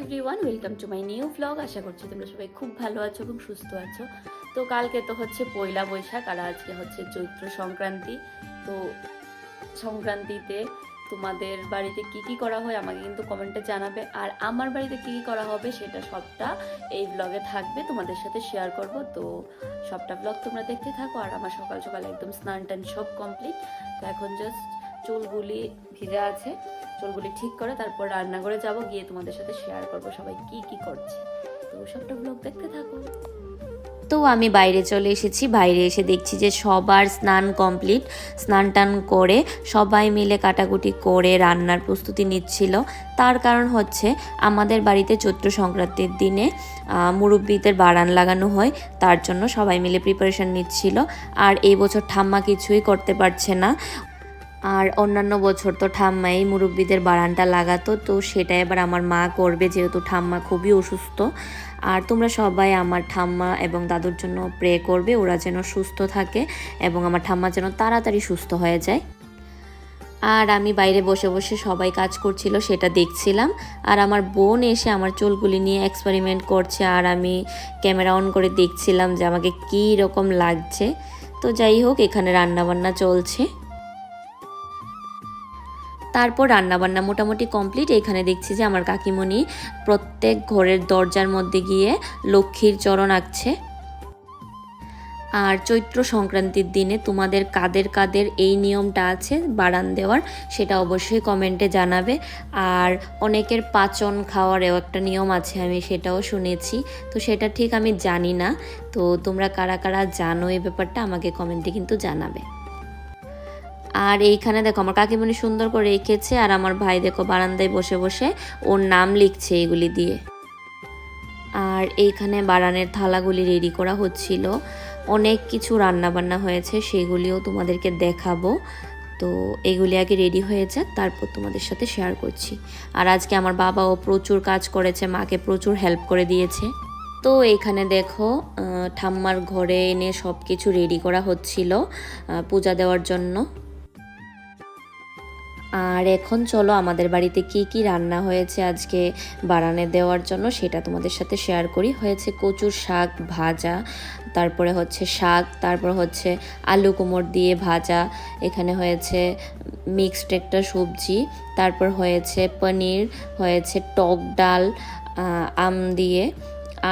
Everyone welcome to my new blog আশা করছি তোমরা সবাই খুব ভালো আছো এবং সুস্থ আছো। তো কালকে তো হচ্ছে পয়লা বৈশাখ, আর আজকে হচ্ছে চৈত্র সংক্রান্তি। তো সংক্রান্তিতে তোমাদের বাড়িতে কি কি করা হয় আমাকে কিন্তু কমেন্টে জানাবে। আর আমার বাড়িতে কি কি করা হবে সেটা সবটা এই ব্লগে থাকবে। তোমাদের সাথে শেয়ার করব। তো সবটা ব্লগ তোমরা দেখতে থাকো। আর আমার সকাল সকাল একদম স্নান টান সব কমপ্লিট তো এখন জাস্ট চুলগুলি ভিজা আছে, চুলগুলি ঠিক করে তারপর রান্নাঘরে যাব, গিয়ে তোমাদের সাথে শেয়ার করব সবাই কি কি করছে। তো সবটা ব্লগ দেখতে থাকো। তো আমি বাইরে চলে এসেছি, বাইরে এসে দেখছি যে সবার স্নান কমপ্লিট স্নান টান করে সবাই মিলে কাটাকুটি করে রান্নার প্রস্তুতি নিচ্ছিল। তার কারণ হচ্ছে আমাদের বাড়িতে চৈত্র সংক্রান্তির দিনে মুরব্বিদের বারান লাগানো হয়, তার জন্য সবাই মিলে প্রিপারেশন নিচ্ছিল। আর এই বছর ঠাম্মা কিছুই করতে পারছে না। আর অন্যান্য বছর তো ঠাম্মাই মুরব্বিদের বারানটা লাগাতো, তো সেটা এবার আমার মা করবে যেহেতু ঠাম্মা খুবই অসুস্থ। আর তোমরা সবাই আমার ঠাম্মা এবং দাদুর জন্য প্রে করবে, ওরা যেন সুস্থ থাকে এবং আমার ঠাম্মা যেন তাড়াতাড়ি সুস্থ হয়ে যায়। আর আমি বাইরে বসে বসে সবাই কাজ করছিল, সেটা দেখছিলাম। আর আমার বোন এসে আমার চুলগুলি নিয়ে এক্সপেরিমেন্ট করছে, আর আমি ক্যামেরা অন করে দেখছিলাম যে আমাকে কী রকম লাগছে। তো যাই হোক, এখানে রান্নাবান্না চলছে। তারপর রান্নাবান্না মোটামুটি কমপ্লিট। এখানে দেখছি যে আমার কাকিমণি প্রত্যেক ঘরের দরজার মধ্যে গিয়ে লক্ষ্মীর চরণ আঁকছে। আর চৈত্র সংক্রান্তির দিনে তোমাদের কাদের কাদের এই নিয়মটা আছে বাড়ান দেওয়ার, সেটা অবশ্যই কমেন্টে জানাবে। আর অনেকের পাচন খাওয়ারও একটা নিয়ম আছে, আমি সেটাও শুনেছি। তো সেটা ঠিক আমি জানি না। তো তোমরা কারা কারা জানো এই ব্যাপারটা আমাকে কমেন্টে কিন্তু জানাবে। আর এইখানে দেখো, আমার কাকিমণি সুন্দর করে রেখেছে, আর আমার ভাই দেখো বারান্দায় বসে বসে ওর নাম লিখছে এগুলি দিয়ে। আর এইখানে বারানের থালাগুলি রেডি করা হচ্ছিল। অনেক কিছু রান্না বান্না হয়েছে, সেগুলিও তোমাদেরকে দেখাবো। তো এগুলি আগে রেডি হয়ে যাক, তারপর তোমাদের সাথে শেয়ার করছি। আর আজকে আমার বাবাও প্রচুর কাজ করেছে, মাকে প্রচুর হেল্প করে দিয়েছে। তো এখানে দেখো ঠাম্মার ঘরে এনে সব কিছু রেডি করা হচ্ছিল পূজা দেওয়ার জন্য। আর এখন চলো আমাদের বাড়িতে কি কি রান্না হয়েছে আজকে বারানে দেওয়ার জন্য সেটা তোমাদের সাথে শেয়ার করি। হয়েছে কচুর শাক ভাজা, তারপরে হচ্ছে শাক, তারপর হচ্ছে আলু কুমড় দিয়ে ভাজা, এখানে হয়েছে মিক্সড একটা সবজি, তারপর হয়েছে পনির, হয়েছে টক ডাল আম দিয়ে,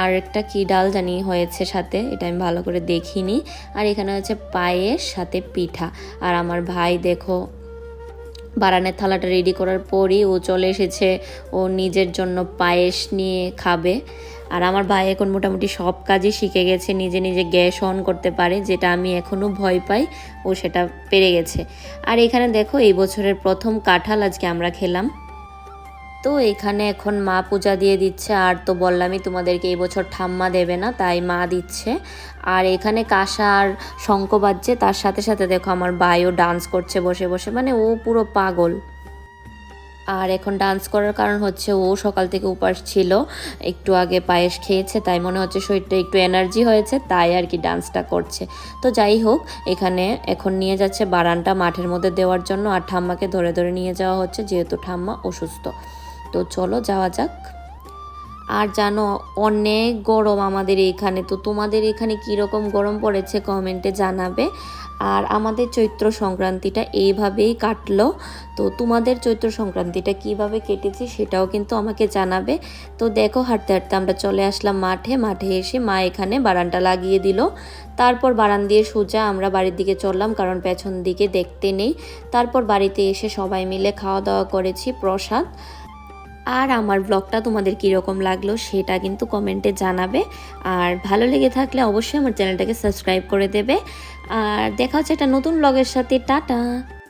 আর একটা কি ডাল জানি হয়েছে সাথে, এটা আমি ভালো করে দেখিনি। আর এখানে হচ্ছে পায়ের সাথে পিঠা। আর আমার ভাই দেখো বারানের থালাটা রেডি করার পরই ও চলে এসেছে। ও নিজের জন্য পায়েস নিয়ে খাবে। আর আমার ভাই এখন মোটামুটি সব কাজই শিখে গেছে, নিজে নিজে গ্যাস অন করতে পারে, যেটা আমি এখনও ভয় পাই, ও সেটা পেরে গেছে। আর এখানে দেখো, এই বছরের প্রথম কাঁঠাল আজকে আমরা খেলাম। তো এখানে এখন মা পূজা দিয়ে দিচ্ছে, আর তো বললামই তোমাদেরকে এই বছর ঠাম্মা দেবে না, তাই মা দিচ্ছে। আর এখানে কাঁসা আর শঙ্খ বাজছে, তার সাথে সাথে দেখো আমার ভাইও ডান্স করছে বসে বসে মানে ও পুরো পাগল। আর এখন ডান্স করার কারণ হচ্ছে ও সকাল থেকে উপাস ছিল, একটু আগে পায়েস খেয়েছে, তাই মনে হচ্ছে শরীরটা একটু এনার্জি হয়েছে, তাই আর কি ডান্সটা করছে। তো যাই হোক, এখানে এখন নিয়ে যাচ্ছে বারানটা মাঠের মধ্যে দেওয়ার জন্য, আর ঠাম্মাকে ধরে ধরে নিয়ে যাওয়া হচ্ছে, যেহেতু ঠাম্মা অসুস্থ। তো চলো যাওয়া যাক। আর জানো, অনেক গরম আমাদের এইখানে তো তোমাদের এখানে কীরকম গরম পড়েছে কমেন্টে জানাবে। আর আমাদের চৈত্র সংক্রান্তিটা এইভাবেই কাটলো। তো তোমাদের চৈত্র সংক্রান্তিটা কীভাবে কেটেছে সেটাও কিন্তু আমাকে জানাবে। তো দেখো, হাঁটতে হাঁটতে আমরা চলে আসলাম মাঠে। মাঠে এসে মা এখানে বারানটা লাগিয়ে দিল। তারপর বারান দিয়ে সোজা আমরা বাড়ির দিকে চললাম, কারণ পেছন দিকে দেখতে নেই। তারপর বাড়িতে এসে সবাই মিলে খাওয়া দাওয়া করেছি, প্রসাদ। আর আমার ব্লগটা তোমাদের কীরকম লাগল সেটা কিন্তু কমেন্টে জানাবে। আর ভালো লেগে থাকলে অবশ্যই আমার চ্যানেলটাকে সাবস্ক্রাইব করে দেবে। আর দেখা হচ্ছে একটা নতুন ব্লগের সাথে। টাটা!